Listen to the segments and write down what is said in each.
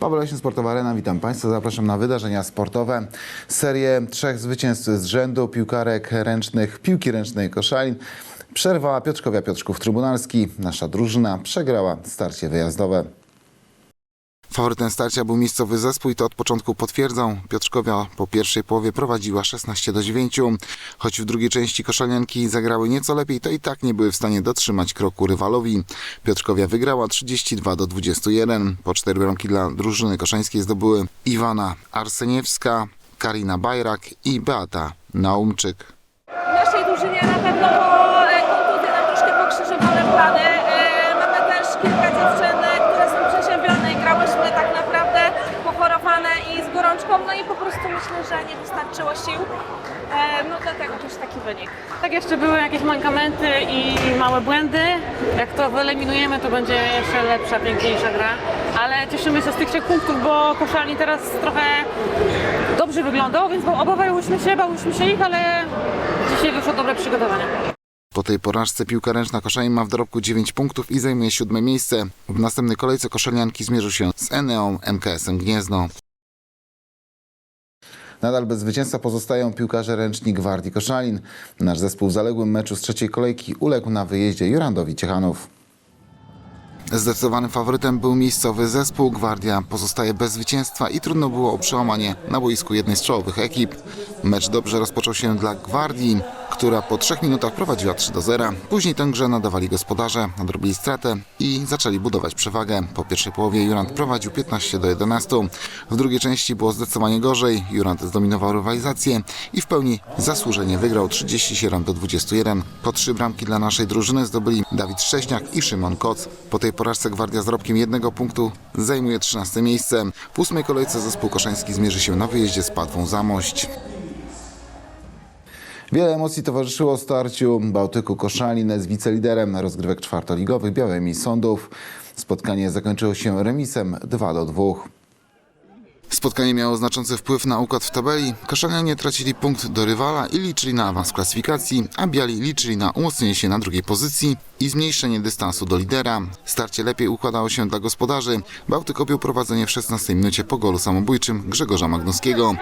Paweł Leśny, Sportowa Arena, witam Państwa. Zapraszam na wydarzenia sportowe. Serię trzech zwycięstw z rzędu piłkarek ręcznych, piłki ręcznej Koszalin. Przerwała Piotrkowia Piotrków Trybunalski. Nasza drużyna przegrała starcie wyjazdowe. Faworytem starcia był miejscowy zespół i to od początku potwierdzał. Piotrkowia po pierwszej połowie prowadziła 16 do 9. Choć w drugiej części koszalianki zagrały nieco lepiej, to i tak nie były w stanie dotrzymać kroku rywalowi. Piotrkowia wygrała 32 do 21. Po cztery bramki dla drużyny koszańskiej zdobyły Iwana Arseniewska, Karina Bajrak i Beata Naumczyk. W naszej drużynie że nie wystarczyło sił. E, No dlatego też taki wynik. Tak, jeszcze były jakieś mankamenty i małe błędy. Jak to wyeliminujemy, to będzie jeszcze lepsza, piękniejsza gra. Ale cieszymy się z tych trzech punktów, bo Koszalin teraz trochę dobrze wyglądał, więc obawiałyśmy się, bałyśmy się ich, ale dzisiaj wyszło dobre przygotowanie. Po tej porażce piłka ręczna Koszalin ma w dorobku 9 punktów i zajmuje siódme miejsce. W następnej kolejce koszalianki zmierzą się z Eneą MKS-em Gniezno. Nadal bez zwycięstwa pozostają piłkarze ręczni Gwardii Koszalin. Nasz zespół w zaległym meczu z trzeciej kolejki uległ na wyjeździe Jurandowi Ciechanów. Zdecydowanym faworytem był miejscowy zespół. Gwardia pozostaje bez zwycięstwa i trudno było o przełamanie na boisku jednej z czołowych ekip. Mecz dobrze rozpoczął się dla Gwardii, która po trzech minutach prowadziła 3 do 0. Później tę grze nadawali gospodarze, nadrobili stratę i zaczęli budować przewagę. Po pierwszej połowie Jurand prowadził 15 do 11. W drugiej części było zdecydowanie gorzej. Jurand zdominował rywalizację i w pełni zasłużenie wygrał 37 do 21. Po trzy bramki dla naszej drużyny zdobyli Dawid Szcześniak i Szymon Koc. Po tej porażce Gwardia z zarobkiem jednego punktu zajmuje 13 miejsce. W ósmej kolejce zespół koszański zmierzy się na wyjeździe z Patwą Zamość. Wiele emocji towarzyszyło starciu Bałtyku Koszalin z wiceliderem rozgrywek czwartoligowych Białymi Sądów. Spotkanie zakończyło się remisem 2 do 2. Spotkanie miało znaczący wpływ na układ w tabeli. Koszalianie tracili punkt do rywala i liczyli na awans klasyfikacji, a Biali liczyli na umocnienie się na drugiej pozycji i zmniejszenie dystansu do lidera. Starcie lepiej układało się dla gospodarzy. Bałtyk objął prowadzenie w 16 minucie po golu samobójczym Grzegorza Magnuskiego.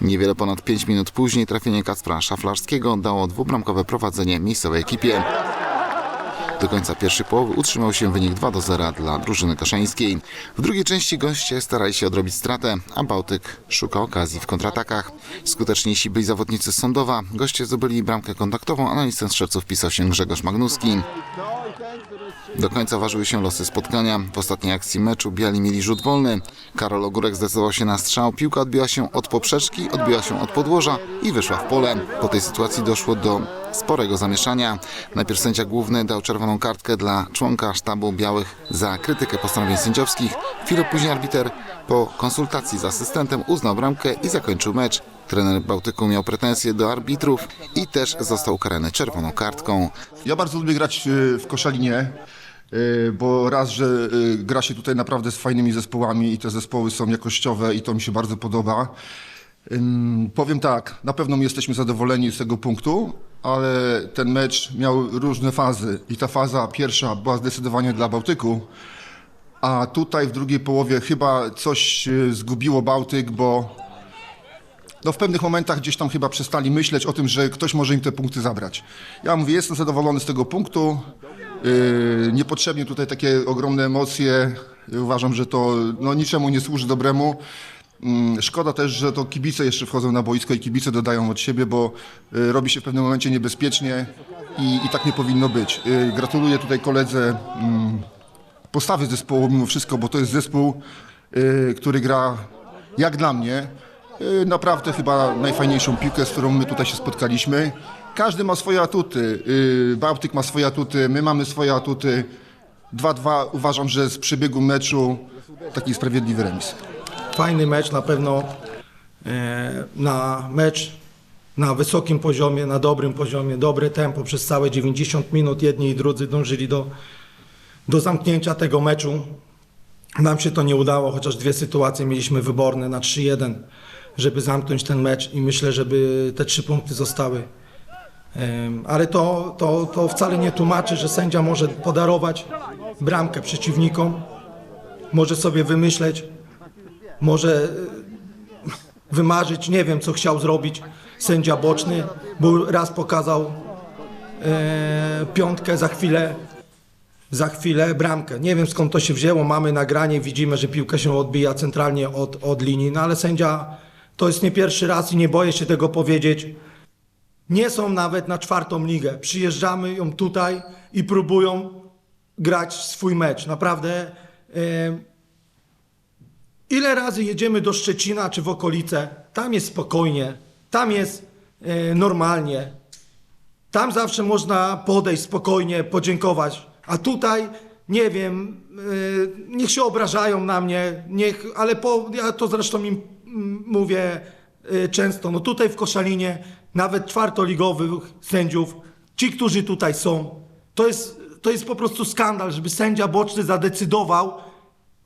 Niewiele ponad 5 minut później trafienie Kacpra Szaflarskiego dało dwubramkowe prowadzenie miejscowej ekipie. Do końca pierwszej połowy utrzymał się wynik 2 do 0 dla drużyny kaszańskiej. W drugiej części goście starali się odrobić stratę, a Bałtyk szuka okazji w kontratakach. Skuteczniejsi byli zawodnicy z Sądowa. Goście zdobyli bramkę kontaktową, a na listę strzelców wpisał się Grzegorz Magnuski. Do końca ważyły się losy spotkania. W ostatniej akcji meczu biali mieli rzut wolny. Karol Ogórek zdecydował się na strzał. Piłka odbiła się od poprzeczki, odbiła się od podłoża i wyszła w pole. Po tej sytuacji doszło do sporego zamieszania. Najpierw sędzia główny dał czerwoną kartkę dla członka sztabu białych za krytykę postanowień sędziowskich. Chwilę później arbiter po konsultacji z asystentem uznał bramkę i zakończył mecz. Trener Bałtyku miał pretensje do arbitrów i też został ukarany czerwoną kartką. Ja bardzo lubię grać y, w Koszalinie, y, bo raz, że y, gra się tutaj naprawdę z fajnymi zespołami i te zespoły są jakościowe i to mi się bardzo podoba. Powiem tak, na pewno my jesteśmy zadowoleni z tego punktu, ale ten mecz miał różne fazy i ta faza pierwsza była zdecydowanie dla Bałtyku, a tutaj w drugiej połowie chyba coś y, zgubiło Bałtyk, bo no w pewnych momentach gdzieś tam chyba przestali myśleć o tym, że ktoś może im te punkty zabrać. Ja mówię, jestem zadowolony z tego punktu. Yy, niepotrzebnie tutaj takie ogromne emocje. Uważam, że to no, niczemu nie służy dobremu. Mm, Szkoda też, że to kibice jeszcze wchodzą na boisko i kibice dodają od siebie, bo y, robi się w pewnym momencie niebezpiecznie i, i tak nie powinno być. Y, Gratuluję tutaj koledze mm, postawy zespołu mimo wszystko, bo to jest zespół, y, który gra jak dla mnie naprawdę chyba najfajniejszą piłkę, z którą my tutaj się spotkaliśmy. Każdy ma swoje atuty. Bałtyk ma swoje atuty, my mamy swoje atuty. 2-2 uważam, że z przebiegu meczu taki sprawiedliwy remis. Fajny mecz na pewno e, na mecz na wysokim poziomie, na dobrym poziomie, dobre tempo przez całe 90 minut. Jedni i drudzy dążyli do, do zamknięcia tego meczu. Nam się to nie udało, chociaż dwie sytuacje mieliśmy wyborne na 3-1, żeby zamknąć ten mecz i myślę, żeby te trzy punkty zostały. Ale to, to, to wcale nie tłumaczy, że sędzia może podarować bramkę przeciwnikom. może sobie wymyśleć, może e, wymarzyć, nie wiem co chciał zrobić sędzia boczny, bo raz pokazał e, piątkę, za chwilę za chwilę bramkę. Nie wiem skąd to się wzięło, mamy nagranie, widzimy, że piłka się odbija centralnie od, od linii, no ale sędzia to jest nie pierwszy raz i nie boję się tego powiedzieć. Nie są nawet na czwartą ligę. Przyjeżdżamy ją tutaj i próbują grać swój mecz. Naprawdę. E, ile razy jedziemy do Szczecina czy w okolice, tam jest spokojnie, tam jest e, normalnie. Tam zawsze można podejść spokojnie, podziękować. A tutaj, nie wiem, yy, niech się obrażają na mnie, niech, ale po, ja to zresztą im mm, mówię yy, często. No tutaj w Koszalinie nawet czwartoligowych sędziów, ci, którzy tutaj są, to jest, to jest po prostu skandal, żeby sędzia boczny zadecydował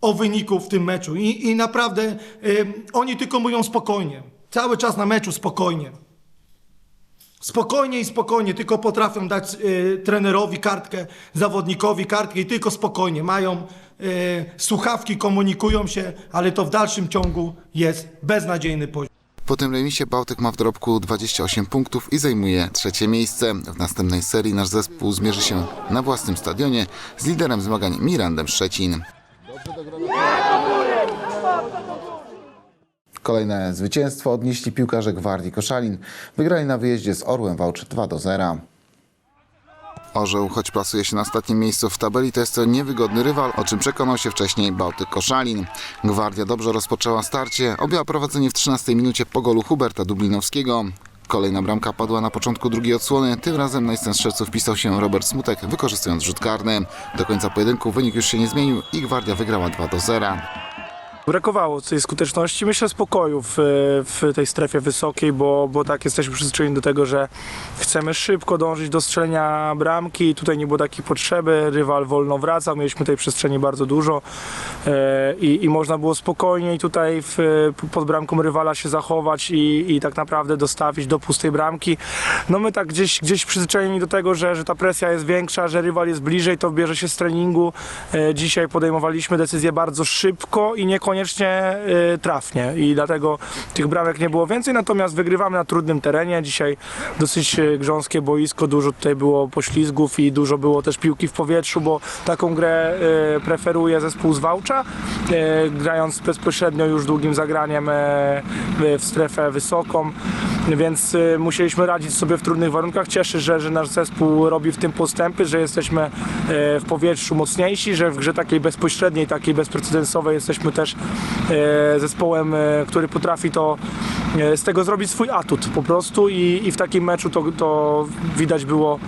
o wyniku w tym meczu. I, i naprawdę yy, oni tylko mówią spokojnie. Cały czas na meczu spokojnie. Spokojnie i spokojnie, tylko potrafią dać y, trenerowi kartkę, zawodnikowi kartkę i tylko spokojnie. Mają y, słuchawki, komunikują się, ale to w dalszym ciągu jest beznadziejny poziom. Po tym remisie Bałtyk ma w dorobku 28 punktów i zajmuje trzecie miejsce. W następnej serii nasz zespół zmierzy się na własnym stadionie z liderem zmagań Mirandem Szczecin. Kolejne zwycięstwo odnieśli piłkarze Gwardii Koszalin. Wygrali na wyjeździe z Orłem Wałcz 2 do 0. Orzeł, choć plasuje się na ostatnim miejscu w tabeli, to jest to niewygodny rywal, o czym przekonał się wcześniej Bałtyk Koszalin. Gwardia dobrze rozpoczęła starcie, objęła prowadzenie w 13 minucie po golu Huberta Dublinowskiego. Kolejna bramka padła na początku drugiej odsłony, tym razem na jeden strzelców wpisał się Robert Smutek, wykorzystując rzut karny. Do końca pojedynku wynik już się nie zmienił i Gwardia wygrała 2 do 0. Brakowało tej skuteczności, myślę spokoju w, w tej strefie wysokiej, bo, bo tak jesteśmy przyzwyczajeni do tego, że chcemy szybko dążyć do strzelenia bramki. Tutaj nie było takiej potrzeby, rywal wolno wracał, mieliśmy tej przestrzeni bardzo dużo e, i, i można było spokojniej tutaj w, pod bramką rywala się zachować i, i tak naprawdę dostawić do pustej bramki. No my tak gdzieś, gdzieś przyzwyczajeni do tego, że, że ta presja jest większa, że rywal jest bliżej, to bierze się z treningu. E, dzisiaj podejmowaliśmy decyzję bardzo szybko i niekoniecznie e, trafnie i dlatego tych bramek nie było więcej, natomiast wygrywamy na trudnym terenie. Dzisiaj dosyć e, grząskie boisko, dużo tutaj było poślizgów i dużo było też piłki w powietrzu, bo taką grę e, preferuje zespół z Wałcza, grając bezpośrednio już długim zagraniem w strefę wysoką, więc e, musieliśmy radzić sobie w trudnych warunkach. Cieszy, że, że nasz zespół robi w tym postępy, że jesteśmy e, w powietrzu mocniejsi, że w grze takiej bezpośredniej, takiej bezprecedensowej jesteśmy też e, zespołem, który potrafi to z tego zrobić swój atut po prostu i, i w takim meczu to, to widać było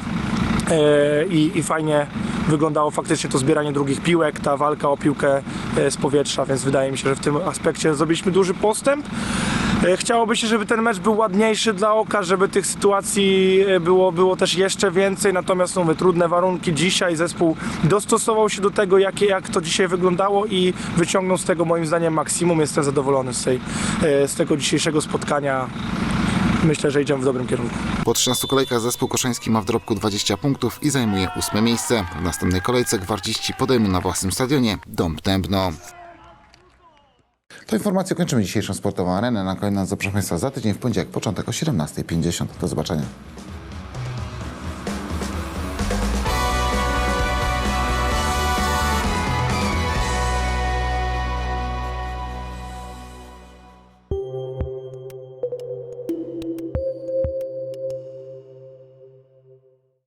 i, i fajnie wyglądało faktycznie to zbieranie drugich piłek, ta walka o piłkę z powietrza, więc wydaje mi się, że w tym aspekcie zrobiliśmy duży postęp. E, Chciałoby się, żeby ten mecz był ładniejszy dla oka, żeby tych sytuacji e, było, było też jeszcze więcej, natomiast mówię, trudne warunki dzisiaj, zespół dostosował się do tego, jakie, jak to dzisiaj wyglądało i wyciągnął z tego moim zdaniem maksimum. Jestem zadowolony z, tej, e, z tego dzisiejszego spotkania. Myślę, że idziemy w dobrym kierunku. Po 13 kolejkach zespół koszański ma w dorobku 20 punktów i zajmuje ósme miejsce. W następnej kolejce gwardziści podejmą na własnym stadionie Dąb Dębno. To informacje kończymy dzisiejszą sportową arenę. Na kolejną zapraszam Państwa za tydzień w poniedziałek, początek o 17.50. Do zobaczenia.